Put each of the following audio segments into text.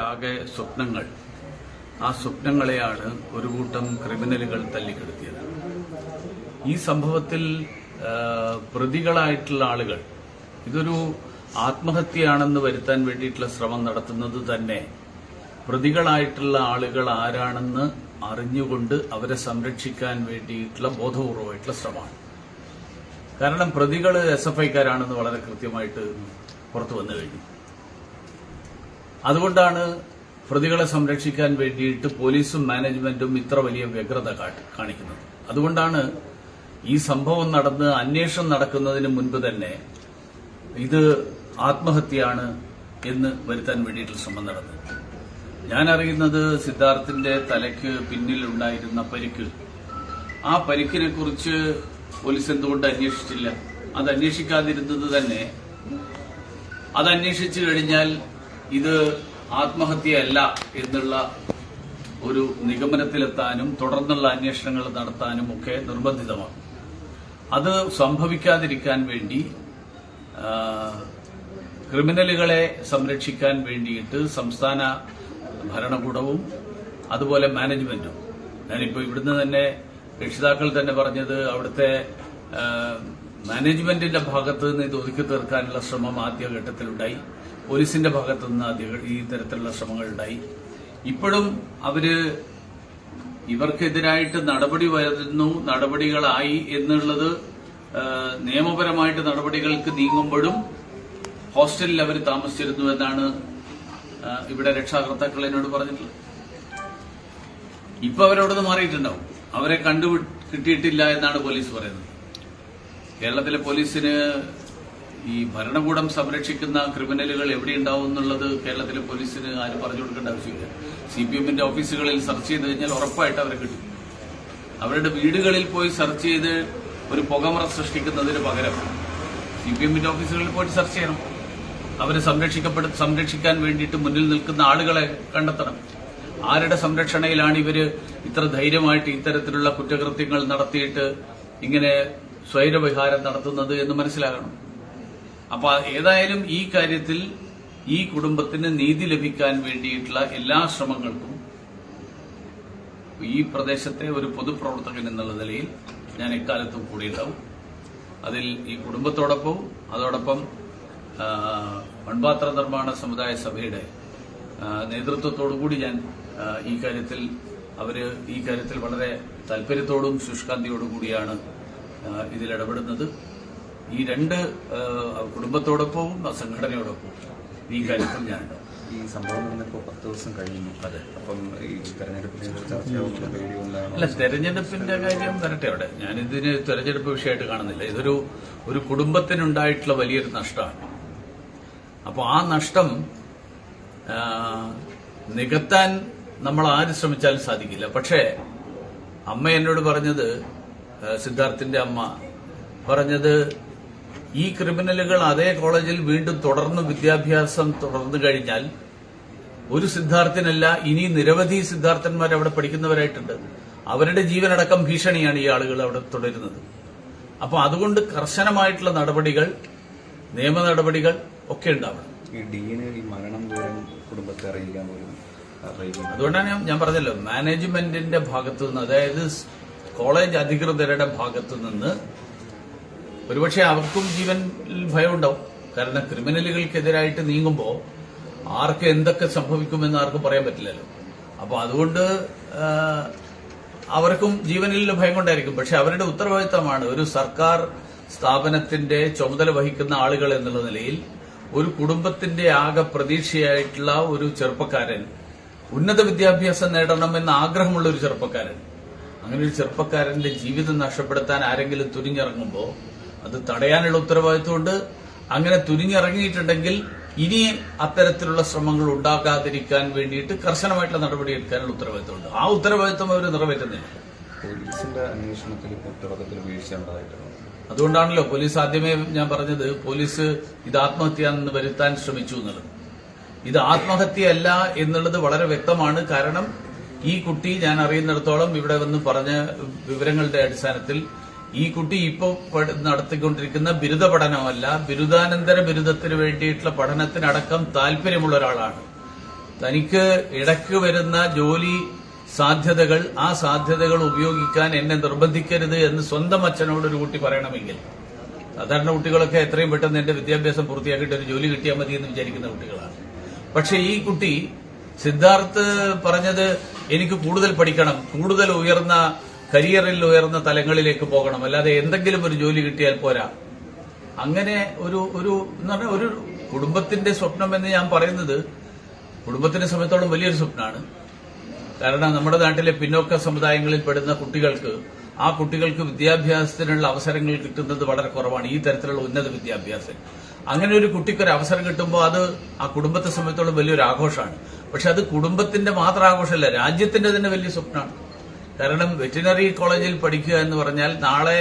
ആകെ സ്വപ്നങ്ങൾ. ആ സ്വപ്നങ്ങളെയാണ് ഒരു കൂട്ടം ക്രിമിനലുകൾ തല്ലിക്കെടുത്തിയത്. ഈ സംഭവത്തിൽ പ്രതികളായിട്ടുള്ള ആളുകൾ ഇതൊരു ആത്മഹത്യയാണെന്ന് വരുത്താൻ വേണ്ടിയിട്ടുള്ള ശ്രമം നടത്തുന്നത് തന്നെ പ്രതികളായിട്ടുള്ള ആളുകൾ ആരാണെന്ന് അറിഞ്ഞുകൊണ്ട് അവരെ സംരക്ഷിക്കാൻ വേണ്ടിയിട്ടുള്ള ബോധപൂർവമായിട്ടുള്ള ശ്രമമാണ്. കാരണം പ്രതികൾ എസ് എഫ് ഐക്കാരാണെന്ന് വളരെ കൃത്യമായിട്ട് പുറത്തു വന്നു കഴിഞ്ഞു. അതുകൊണ്ടാണ് പ്രതികളെ സംരക്ഷിക്കാൻ വേണ്ടിയിട്ട് പോലീസും മാനേജ്മെന്റും ഇത്ര വലിയ വ്യഗ്രത കാണിക്കുന്നത്. അതുകൊണ്ടാണ് ഈ സംഭവം നടന്ന് അന്വേഷണം നടക്കുന്നതിന് മുൻപ് തന്നെ ഇത് ആത്മഹത്യയാണ് എന്ന് വരുത്താൻ വേണ്ടിയിട്ട് ശ്രമം നടന്നു ഞാൻ അറിയുന്നത് സിദ്ധാർത്ഥിന്റെ തലയ്ക്ക് പിന്നിൽ ഉണ്ടായിരുന്ന പരിക്ക്. ആ പരിക്കിനെ കുറിച്ച് പോലീസ് എന്തുകൊണ്ട് അന്വേഷിച്ചില്ല? അത് അന്വേഷിക്കാതിരുന്നത് തന്നെ. അത് അന്വേഷിച്ചു കഴിഞ്ഞാൽ ഇത് ആത്മഹത്യയല്ല എന്നുള്ള ഒരു നിഗമനത്തിലെത്താനും തുടർന്നുള്ള അന്വേഷണങ്ങൾ നടത്താനും ഒക്കെ നിർബന്ധിതമാണ്. അത് സംഭവിക്കാതിരിക്കാൻ വേണ്ടി ക്രിമിനലുകളെ സംരക്ഷിക്കാൻ വേണ്ടിയിട്ട് സംസ്ഥാന ഭരണകൂടവും അതുപോലെ മാനേജ്മെന്റും. ഞാനിപ്പോൾ ഇവിടുന്ന് തന്നെ രക്ഷിതാക്കൾ തന്നെ പറഞ്ഞത് അവിടുത്തെ മാനേജ്മെന്റിന്റെ ഭാഗത്ത് നിന്ന് ഇത് ഒതുക്കി തീർക്കാനുള്ള ശ്രമം ആദ്യഘട്ടത്തിലുണ്ടായി. പോലീസിന്റെ ഭാഗത്തു നിന്ന് ഈ തരത്തിലുള്ള ശ്രമങ്ങൾ ഉണ്ടായി. ഇപ്പോഴും അവർ ഇവർക്കെതിരായിട്ട് നടപടി വരുന്നു നടപടികളായി എന്നുള്ളത് നിയമപരമായിട്ട് നടപടികൾക്ക് നീങ്ങുമ്പോഴും ഹോസ്റ്റലിൽ അവർ താമസിച്ചിരുന്നു എന്നാണ് ഇവിടെ രക്ഷാകർത്താക്കൾ എന്നോട് പറഞ്ഞിട്ടുള്ളത്. ഇപ്പൊ അവരവിടുന്ന് മാറിയിട്ടുണ്ടാവും. അവരെ കണ്ടു കിട്ടിയിട്ടില്ല എന്നാണ് പോലീസ് പറയുന്നത്. കേരളത്തിലെ പോലീസിന് ഈ ഭരണകൂടം സംരക്ഷിക്കുന്ന ക്രിമിനലുകൾ എവിടെയുണ്ടാവും എന്നുള്ളത് കേരളത്തിലെ പോലീസിന് ആരും പറഞ്ഞു കൊടുക്കേണ്ട ആവശ്യമില്ല. സി പി എമ്മിന്റെ ഓഫീസുകളിൽ സെർച്ച് ചെയ്ത് കഴിഞ്ഞാൽ ഉറപ്പായിട്ട് അവരെ കിട്ടും. അവരുടെ വീടുകളിൽ പോയി സെർച്ച് ചെയ്ത് ഒരു പുകമറ സൃഷ്ടിക്കുന്നതിന് പകരം സി പി എമ്മിന്റെ ഓഫീസുകളിൽ പോയിട്ട് സെർച്ച് ചെയ്യണം. അവരെ സംരക്ഷിക്കപ്പെടു സംരക്ഷിക്കാൻ വേണ്ടിയിട്ട് മുന്നിൽ നിൽക്കുന്ന ആളുകളെ കണ്ടെത്തണം. ആരുടെ സംരക്ഷണയിലാണ് ഇവർ ഇത്ര ധൈര്യമായിട്ട് ഇത്തരത്തിലുള്ള കുറ്റകൃത്യങ്ങൾ നടത്തിയിട്ട് ഇങ്ങനെ സ്വൈരവിഹാരം നടത്തുന്നത് എന്ന് മനസ്സിലാകണം. അപ്പൊ ഏതായാലും ഈ കാര്യത്തിൽ ഈ കുടുംബത്തിന് നീതി ലഭിക്കാൻ വേണ്ടിയിട്ടുള്ള എല്ലാ ശ്രമങ്ങൾക്കും ഈ പ്രദേശത്തെ ഒരു പൊതുപ്രവർത്തകൻ എന്നുള്ള നിലയിൽ ഞാൻ എക്കാലത്തും കൂടിയുണ്ടാവും. അതിൽ ഈ കുടുംബത്തോടൊപ്പം അതോടൊപ്പം മൺപാത്ര നിർമ്മാണ സമുദായ സഭയുടെ നേതൃത്വത്തോടുകൂടി ഞാൻ ഈ കാര്യത്തിൽ അവർ ഈ കാര്യത്തിൽ വളരെ താല്പര്യത്തോടും ശുഷ്കാന്തിയോടും കൂടിയാണ് ഇതിൽ ഇടപെടുന്നത്. ഈ രണ്ട് കുടുംബത്തോടൊപ്പവും സംഘടനയോടൊപ്പവും ഈ കാര്യത്തിൽ ഞാനുണ്ട് ഈ സംഭവം നടന്നിപ്പോ പത്ത് ദിവസം കഴിഞ്ഞു. അതെ. അപ്പം ഈ തെരഞ്ഞെടുപ്പിനെ കുറിച്ച് ചർച്ചയാവുന്ന പേടി കൊണ്ടാണോ? അല്ല തെരഞ്ഞെടുപ്പിന്റെ കാര്യം വരട്ടെ അവിടെ. ഞാനിതിന് തെരഞ്ഞെടുപ്പ് വിഷയമായിട്ട് കാണുന്നില്ല. ഇതൊരു ഒരു കുടുംബത്തിനുണ്ടായിട്ടുള്ള വലിയൊരു നഷ്ടമാണ്. അപ്പോൾ ആ നഷ്ടം നികത്താൻ നമ്മൾ ആര് ശ്രമിച്ചാലും സാധിക്കില്ല. പക്ഷേ അമ്മ എന്നോട് പറഞ്ഞത് സിദ്ധാർത്ഥിന്റെ അമ്മ പറഞ്ഞത് ഈ ക്രിമിനലുകൾ അതേ കോളേജിൽ വീണ്ടും തുടർന്ന് വിദ്യാഭ്യാസം തുടർന്നു കഴിഞ്ഞാൽ ഒരു സിദ്ധാർത്ഥനല്ല ഇനി നിരവധി സിദ്ധാർത്ഥന്മാർ അവിടെ പഠിക്കുന്നവരായിട്ടുണ്ട്. അവരുടെ ജീവനടക്കം ഭീഷണിയാണ് ഈ ആളുകൾ അവിടെ തുടരുന്നത്. അപ്പോൾ അതുകൊണ്ട് കർശനമായിട്ടുള്ള നടപടികൾ നിയമ നടപടികൾ ഒക്കെ ഉണ്ടാവണം. ഈ ഡീന് ഈ മരണം പോലും കുടുംബത്തെ അറിയിക്കാൻ പോലും അതുകൊണ്ടാണ് ഞാൻ- ഞാൻ പറഞ്ഞല്ലോ മാനേജ്മെന്റിന്റെ ഭാഗത്തു നിന്ന് അതായത് കോളേജ് അധികൃതരുടെ ഭാഗത്തു നിന്ന് ഒരുപക്ഷെ അവർക്കും ജീവൻ ഭയം ഉണ്ടാവും കാരണം ക്രിമിനലുകൾക്കെതിരായിട്ട് നീങ്ങുമ്പോൾ ആർക്ക് എന്തൊക്കെ സംഭവിക്കുമെന്ന് ആർക്കും പറയാൻ പറ്റില്ലല്ലോ. അപ്പോൾ അതുകൊണ്ട് അവർക്കും ജീവനിൽ ഭയം കൊണ്ടായിരിക്കും പക്ഷെ അവരുടെ ഉത്തരവാദിത്തമാണ് ഒരു സർക്കാർ സ്ഥാപനത്തിന്റെ ചുമതല വഹിക്കുന്ന ആളുകൾ എന്നുള്ള നിലയിൽ ഒരു കുടുംബത്തിന്റെ ആകെ പ്രതീക്ഷയായിട്ടുള്ള ഒരു ചെറുപ്പക്കാരൻ ഉന്നത വിദ്യാഭ്യാസം നേടണമെന്ന് ആഗ്രഹമുള്ള ഒരു ചെറുപ്പക്കാരൻ. അങ്ങനെ ഒരു ചെറുപ്പക്കാരന്റെ ജീവിതം നഷ്ടപ്പെടുത്താൻ ആരെങ്കിലും തുനിഞ്ഞിറങ്ങുമ്പോൾ അത് തടയാനുള്ള ഉത്തരവാദിത്വമുണ്ട്. അങ്ങനെ തുനിഞ്ഞിറങ്ങിയിട്ടുണ്ടെങ്കിൽ ഇനി അത്തരത്തിലുള്ള ശ്രമങ്ങൾ ഉണ്ടാകാതിരിക്കാൻ വേണ്ടിയിട്ട് കർശനമായിട്ടുള്ള നടപടി എടുക്കാനുള്ള ഉത്തരവാദിത്വമുണ്ട്. ആ ഉത്തരവാദിത്വം അവർ നിറവേറ്റുന്നില്ല. പോലീസിന്റെ അന്വേഷണത്തിൽ കുറ്റപത്രത്തിൽ തുടക്കത്തിൽ വീഴ്ച അതുകൊണ്ടാണല്ലോ പോലീസ് ആദ്യമേ ഞാൻ പറഞ്ഞത് പോലീസ് ഇത് ആത്മഹത്യ വരുത്താൻ ശ്രമിച്ചു എന്നുള്ളത്. ഇത് ആത്മഹത്യയല്ല എന്നുള്ളത് വളരെ വ്യക്തമാണ്. കാരണം ഈ കുട്ടി ഞാൻ അറിയുന്നിടത്തോളം ഇവിടെ വന്ന് പറഞ്ഞ വിവരങ്ങളുടെ അടിസ്ഥാനത്തിൽ ഈ കുട്ടി ഇപ്പോൾ നടത്തിക്കൊണ്ടിരിക്കുന്ന ബിരുദ പഠനമല്ല ബിരുദാനന്തര ബിരുദത്തിന് വേണ്ടിയിട്ടുള്ള പഠനത്തിനടക്കം താല്പര്യമുള്ള ഒരാളാണ്. തനിക്ക് ഇടയ്ക്ക് വരുന്ന ജോലി സാധ്യതകൾ ആ സാധ്യതകൾ ഉപയോഗിക്കാൻ എന്നെ നിർബന്ധിക്കരുത് എന്ന് സ്വന്തം അച്ഛനോട് ഒരു കുട്ടി പറയണമെങ്കിൽ. സാധാരണ കുട്ടികളൊക്കെ എത്രയും പെട്ടെന്ന് എന്റെ വിദ്യാഭ്യാസം പൂർത്തിയാക്കിയിട്ട് ഒരു ജോലി കിട്ടിയാൽ മതി എന്ന് വിചാരിക്കുന്ന കുട്ടികളാണ്. പക്ഷെ ഈ കുട്ടി സിദ്ധാർത്ഥ് പറഞ്ഞത് എനിക്ക് കൂടുതൽ പഠിക്കണം കൂടുതൽ ഉയർന്ന കരിയറിൽ ഉയർന്ന തലങ്ങളിലേക്ക് പോകണം. അല്ലാതെ എന്തെങ്കിലും ഒരു ജോലി കിട്ടിയാൽ പോരാ. അങ്ങനെ ഒരു ഒരു എന്ന് പറഞ്ഞാൽ ഒരു കുടുംബത്തിന്റെ സ്വപ്നം എന്ന് ഞാൻ പറയുന്നത് കുടുംബത്തിന്റെ സംബന്ധിച്ചോളം വലിയൊരു സ്വപ്നമാണ് കാരണം നമ്മുടെ നാട്ടിലെ പിന്നോക്ക സമുദായങ്ങളിൽ പെടുന്ന കുട്ടികൾക്ക് ആ കുട്ടികൾക്ക് വിദ്യാഭ്യാസത്തിനുള്ള അവസരങ്ങൾ കിട്ടുന്നത് വളരെ കുറവാണ്. ഈ തരത്തിലുള്ള ഉന്നത വിദ്യാഭ്യാസം. അങ്ങനെ ഒരു കുട്ടിക്കൊരു അവസരം കിട്ടുമ്പോൾ അത് ആ കുടുംബത്തെ സംബന്ധിച്ചോളം വലിയൊരു ആഘോഷമാണ്. പക്ഷെ അത് കുടുംബത്തിന്റെ മാത്രം ആഘോഷമല്ല രാജ്യത്തിന്റെ തന്നെ വലിയ സ്വപ്നമാണ് കാരണം വെറ്റിനറി കോളേജിൽ പഠിക്കുക എന്ന് പറഞ്ഞാൽ നാളെ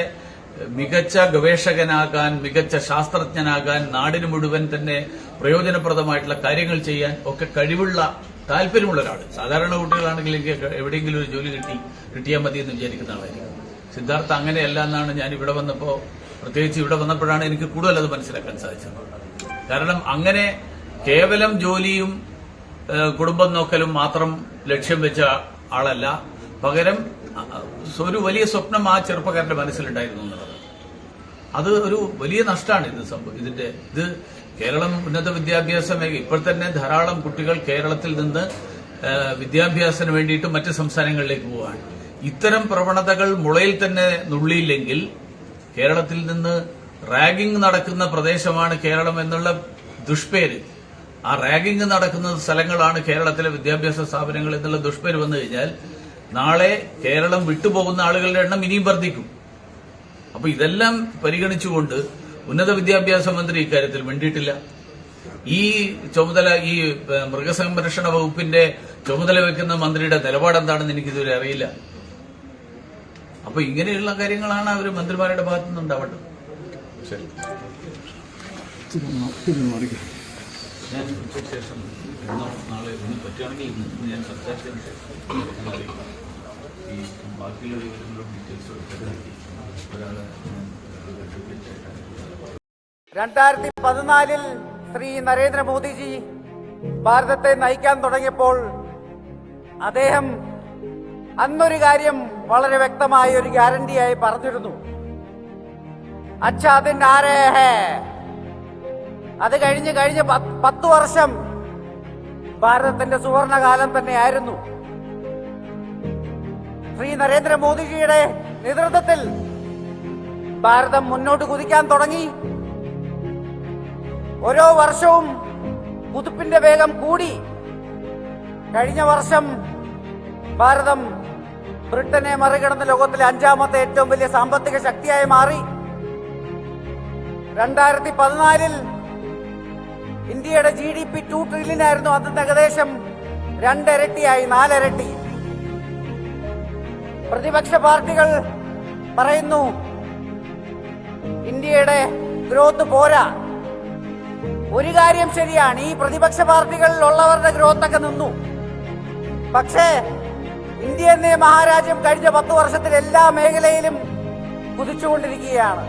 മികച്ച ഗവേഷകനാകാൻ മികച്ച ശാസ്ത്രജ്ഞനാകാൻ നാടിന് മുഴുവൻ തന്നെ പ്രയോജനപ്രദമായിട്ടുള്ള കാര്യങ്ങൾ ചെയ്യാൻ ഒക്കെ കഴിവുള്ള താല്പര്യമുള്ള ഒരാൾ സാധാരണ കുട്ടികളാണെങ്കിൽ എനിക്ക് എവിടെയെങ്കിലും ഒരു ജോലി കിട്ടി കിട്ടിയാൽ മതി എന്ന് വിചാരിക്കുന്ന ആളായിരിക്കും. സിദ്ധാർത്ഥ അങ്ങനെയല്ല എന്നാണ് ഞാൻ ഇവിടെ വന്നപ്പോൾ പ്രത്യേകിച്ച് ഇവിടെ വന്നപ്പോഴാണ് എനിക്ക് കൂടുതൽ അത് മനസ്സിലാക്കാൻ സാധിച്ചത്. കാരണം അങ്ങനെ കേവലം ജോലിയും കുടുംബം നോക്കലും മാത്രം ലക്ഷ്യം വെച്ച ആളല്ല. പകരം ഒരു വലിയ സ്വപ്നം ആ ചെറുപ്പക്കാരന്റെ മനസ്സിലുണ്ടായിരുന്നു എന്നുള്ളത്. അത് ഒരു വലിയ നഷ്ടമാണ് ഇത് സംഭവം. ഇതിന്റെ ഇത് കേരളം ഉന്നത വിദ്യാഭ്യാസ മേഖല ഇപ്പോൾ തന്നെ ധാരാളം കുട്ടികൾ കേരളത്തിൽ നിന്ന് വിദ്യാഭ്യാസത്തിന് വേണ്ടിയിട്ട് മറ്റ് സംസ്ഥാനങ്ങളിലേക്ക് പോവാണ് ഇത്തരം പ്രവണതകൾ മുളയിൽ തന്നെ നുള്ളിയില്ലെങ്കിൽ കേരളത്തിൽ നിന്ന് റാഗിംഗ് നടക്കുന്ന പ്രദേശമാണ് കേരളം എന്നുള്ള ദുഷ്പേര്. ആ റാഗിംഗ് നടക്കുന്ന സ്ഥലങ്ങളാണ് കേരളത്തിലെ വിദ്യാഭ്യാസ സ്ഥാപനങ്ങൾ എന്നുള്ള ദുഷ്പേര് വന്നു കഴിഞ്ഞാൽ നാളെ കേരളം വിട്ടുപോകുന്ന ആളുകളുടെ എണ്ണം ഇനിയും വർദ്ധിക്കും. അപ്പൊ ഇതെല്ലാം പരിഗണിച്ചുകൊണ്ട് ഉന്നത വിദ്യാഭ്യാസ മന്ത്രി ഇക്കാര്യത്തിൽ വേണ്ടിയിട്ടില്ല ഈ ചുമതല ഈ മൃഗസംരക്ഷണ വകുപ്പിന്റെ ചുമതല വെക്കുന്ന മന്ത്രിയുടെ നിലപാട് എന്താണെന്ന് എനിക്കിതുവരെ അറിയില്ല. അപ്പൊ ഇങ്ങനെയുള്ള കാര്യങ്ങളാണ് അവർ മന്ത്രിമാരുടെ ഭാഗത്തു നിന്നുണ്ടാവേണ്ടത് ശരി. ഞാൻ ഉച്ചയ്ക്ക് ശേഷം നാളെ ഇന്ന് പറ്റുകയാണെങ്കിൽ ഇന്ന് ഞാൻ സംസാരിച്ചതിന് ശേഷം. ബാക്കിയുള്ള വിവരങ്ങളും ഡീറ്റെയിൽസും രണ്ടായിരത്തി പതിനാലിൽ ശ്രീ നരേന്ദ്രമോദിജി ഭാരതത്തെ നയിക്കാൻ തുടങ്ങിയപ്പോൾ അദ്ദേഹം അന്നൊരു കാര്യം വളരെ വ്യക്തമായ ഒരു ഗ്യാരണ്ടിയായി പറഞ്ഞിരുന്നു. അച്ഛാദിൻ ആരേ? ഹേ അത് കഴിഞ്ഞ് കഴിഞ്ഞ് പത്ത് വർഷം ഭാരതത്തിന്റെ സുവർണകാലം തന്നെയായിരുന്നു. ശ്രീ നരേന്ദ്രമോദിജിയുടെ നേതൃത്വത്തിൽ ഭാരതം മുന്നോട്ട് കുതിക്കാൻ തുടങ്ങി. ഓരോ വർഷവും കുതിപ്പിന്റെ വേഗം കൂടി. കഴിഞ്ഞ വർഷം ഭാരതം ബ്രിട്ടനെ മറികടന്ന് ലോകത്തിലെ അഞ്ചാമത്തെ ഏറ്റവും വലിയ സാമ്പത്തിക ശക്തിയായി മാറി. രണ്ടായിരത്തി പതിനാലിൽ ഇന്ത്യയുടെ G D P two trillion ആയിരുന്നു അന്ന് ഏകദേശം രണ്ടിരട്ടിയായി നാലിരട്ടി. പ്രതിപക്ഷ പാർട്ടികൾ പറയുന്നു ഇന്ത്യയുടെ ഗ്രോത്ത് പോരാ. ഒരു കാര്യം ശരിയാണ് ഈ പ്രതിപക്ഷ പാർട്ടികളിലുള്ളവരുടെ ഗ്രോത്ത് ഒക്കെ നിന്നു. പക്ഷേ ഇന്ത്യ എന്ന മഹാരാജ്യം കഴിഞ്ഞ പത്ത് വർഷത്തിൽ എല്ലാ മേഖലയിലും കുതിച്ചുകൊണ്ടിരിക്കുകയാണ്.